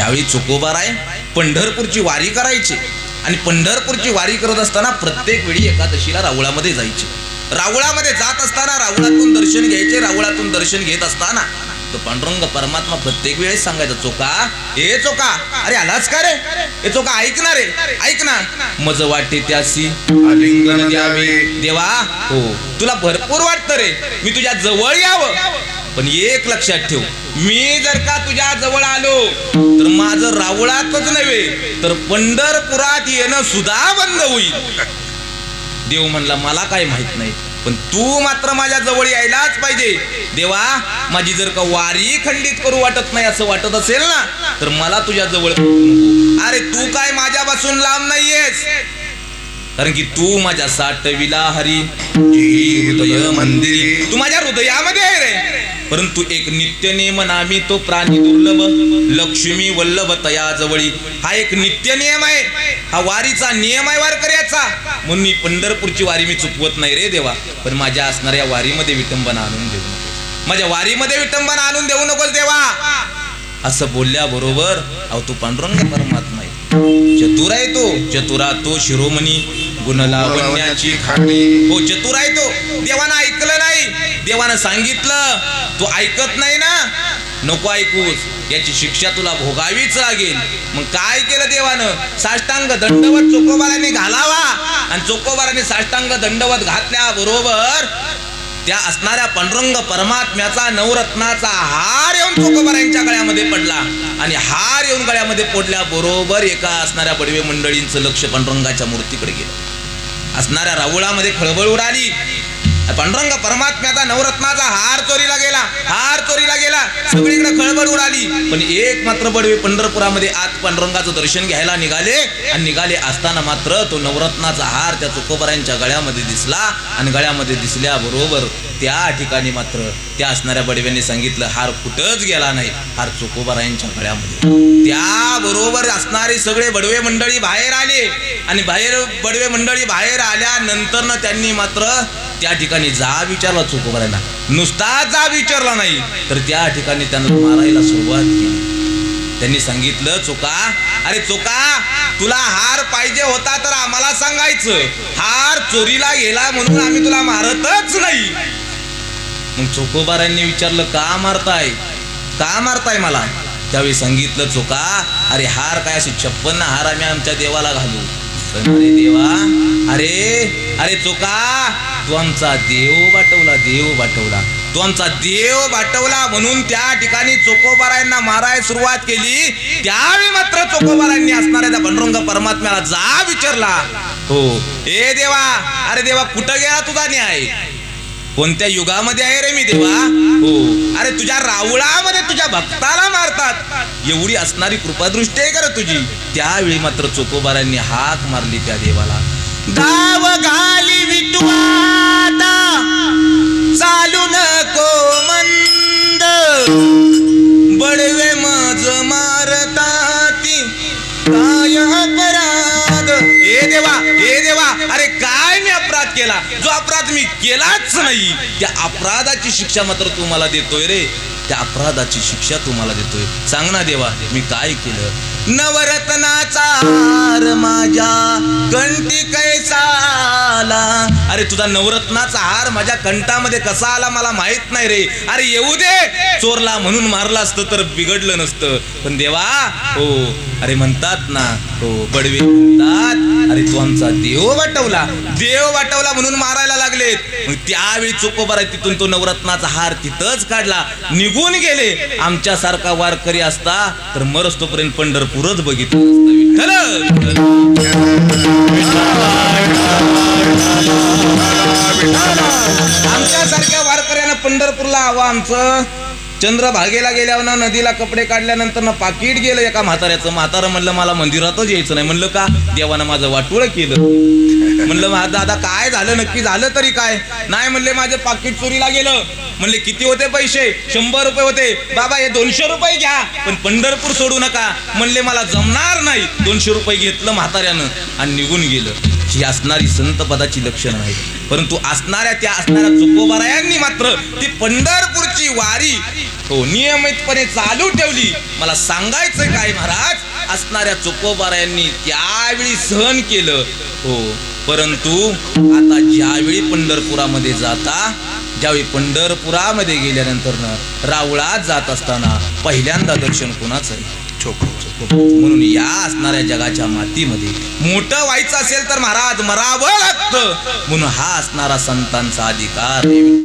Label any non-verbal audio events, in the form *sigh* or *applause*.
ज्यावेळी चोकोबार आहे पंढरपूरची वारी करायची आणि पंढरपूरची वारी करत असताना प्रत्येक वेळी एकादशीला रावळामध्ये जायचे. रावळामध्ये जात असताना रावळातून दर्शन घ्यायचे रावळातून दर्शन घेत असताना. तो पांडुरंग परमात्मा प्रत्येक वेळेस सांगायचा चोका ए चोका अरे आलाच का रे? ए चोका ऐक ना रे ऐक ना. मज वाटे त्यासी देवा हो तुला भरपूर वाटतं रे मी तुझ्या जवळ यावं. पण एक लक्षात ठेव मी जर का तुझ्या जवळ आलो तर माझं रावळातच नव्हे तर पंढरपुरात येणं सुद्धा बंद होईल. देव म्हणला मला काय माहीत नाही पण तू मात्र माझ्या जवळ यायलाच पाहिजे. देवा माझी जर का वारी खंडित करू वाटत नाही असं वाटत असेल ना तर मला तुझ्या जवळ अरे तू काय माझ्यापासून लांब नाहीयेस? कारण की तू माझ्या साठविला हरी. हृदय मंदिरी. तू माझ्या हृदयामध्ये आहे रे. परंतु एक नित्य नियम नामी तो प्राणी दुर्लभ. लक्ष्मी वल्लभ तया जवळी. हा एक नित्य नियम आहे. हा वारीचा नियम आहे वारकऱ्याचा. म्हणून मी पंढरपूरची वारी मी चुकवत नाही रे देवा. पण माझ्या असणाऱ्या वारीमध्ये विटंबना आणून देऊ माझ्या वारीमध्ये विटंबना आणून देऊ नकोस देवा. असं बोलल्याबरोबर अहो तू पांडुरंग परमात्मा चतुर आहे तो. चतुरा तो शिरोमणी गुणलावण्याची खाणी. हो चतुर आहे तो. देवानं ऐकलं नाही. देवानं सांगितलं. तू ऐकत नाही ना? नको ऐकूस. याची शिक्षा तुला भोगावीच लागेल. मग काय केलं देवानं? साष्टांग दंडवत चोकोबाराने घालावा. आणि चोकोबाराने साष्टांग दंडवत घातल्या बरोबर त्या असणाऱ्या पांडुरंग परमात्म्याचा नवरत्नाचा हार येऊन चोकोबारांच्या गळ्यामध्ये पडला. आणि हार येऊन गळ्यामध्ये पडल्या बरोबर एका असणाऱ्या बडवे मंडळींचं लक्ष पांडुरंगाच्या मूर्तीकडे गेलं. असणाऱ्या रावळामध्ये खळबळ उडाली. पांडुरंग परमात्म्याचा नवरत्नाचा हार चोरीला गेला. हार चोरीला गेला. सगळीकडे खळबळ उडाली. पण एक मात्र बडवे पंढरपुरामध्ये आत पांडुरंगाचं दर्शन घ्यायला निघाले. आणि निघाले असताना मात्र तो नवरत्नाचा हार त्या चोकोबरांच्या गळ्यामध्ये दिसला. आणि गळ्यामध्ये दिसल्याबरोबर त्या ठिकाणी मात्र त्या असणाऱ्या बडव्यांनी सांगितलं हार कुठंच गेला नाही. हार चोकोबरायांच्या गळ्यामध्ये. त्याबरोबर असणारे सगळे बडवे मंडळी बाहेर आले. आणि बाहेर बडवे मंडळी बाहेर आल्यानंतर ना त्यांनी मात्र त्या ठिकाणी जा विचारला चोकोबरांना. नुसता जा विचारला नाही तर त्या ठिकाणी त्यांना मारायला सुरुवात केली. त्यांनी सांगितलं चोका अरे चोका तुला हार पाहिजे होता तर आम्हाला सांगायचं. हार चोरीला गेला म्हणून आम्ही तुला मारतच नाही. मग चोकोबारांनी विचारलं का मारताय? का मारताय मला? त्यावेळी सांगितलं चोका अरे हार काय असे छप्पन्न हार आम्ही आमच्या देवाला घालू. पण अरे देवा अरे अरे चोका तू आमचा देव बाटवला देव बाटवला तू आमचा देव बाटवला म्हणून त्या ठिकाणी चोकोबारांना मारायला सुरुवात केली. त्यावेळी मात्र चोकोबारांनी असणाऱ्या त्या पांडुरंग परमात्म्याला जा विचारला. हो. ए देवा अरे देवा कुठं गेला तुझा न्याय? कोणत्या युगामध्ये आहे रे मी देवा? हो. अरे तुझ्या रावळामध्ये तुझ्या भक्ताला मारतात. एवढी असणारी कृपादृष्टी आहे का तुझी. त्यावेळी मात्र चोकोबारांनी हाक मारली त्या देवाला. गाव घाली विटवा जो अपराध मी केलाच नाही त्या अपराधाची शिक्षा मात्र तुम्हाला देतोय रे. त्या अपराधाची शिक्षा तुम्हाला देतोय. सांग ना देवा मी काय केलं? नवरत्नाचा हार माझ्या कंठी कैसा आला अरे तुझा नवरत्नाचा हार माझ्या कंठामध्ये कसा आला मला माहीत नाही रे. अरे येऊ दे. चोरला म्हणून मारला असतं तर बिघडलं नसतं. पण देवा हो. अरे म्हणतात ना हो बडवे म्हणतात अरे तू आमचा देव वाटवला. देव वाटवला म्हणून मारायला लागलेत. मग त्यावेळी चोकोबारा तिथून तो नवरत्नाचा हार तिथंच काढला. निघून गेले. आमच्यासारखा वारकरी असता तर मरस तोपर्यंत पंढरपूरच बघितलं नसतं. आमच्यासारख्या वारकऱ्यानं पंढरपूरला हवं आमचं. चंद्रभागेला गेल्यावर ना नदीला कपडे काढल्यानंतर ना पाकिट गेलं एका म्हाताऱ्याचं. म्हातारं म्हणलं मला मंदिरातच यायचं नाही. म्हणलं का? देवानं माझं वाटोळ केलं. *laughs* म्हणलं माझं दादा काय झालं? नक्की झालं तरी काय? नाही म्हणले माझं पाकिट चोरीला गेलं. म्हणले किती होते पैसे? शंभर रुपये होते. बाबा हे दोनशे रुपये घ्या पण पंढरपूर सोडू नका. म्हणले मला जमणार नाही. दोनशे रुपये घेतलं म्हाताऱ्यानं आणि निघून गेलं. ही असणारी संत पदाची लक्षणं आहेत. परंतु असणाऱ्या त्या असणाऱ्या चुकोबारायांनी मात्र ती पंढरपूर पंढरपूरची वारी. हो नियमितपणे चालू ठेवली. मला सांगायचं काय महाराज? असणाऱ्या चुकोबारायांनी त्यावेळी सहन केलं. हो परंतु आता ज्यावेळी पंढरपुरामध्ये जाता ज्यावेळी पंढरपुरामध्ये गेल्यानंतर ना रावळात जात असताना पहिल्यांदा दर्शन कोणाचं आहे? म्हणून या असणाऱ्या जगाच्या मातीमध्ये मोठं व्हायचं असेल तर महाराज मरावं लागतं. म्हणून हा असणारा संतांचा अधिकार.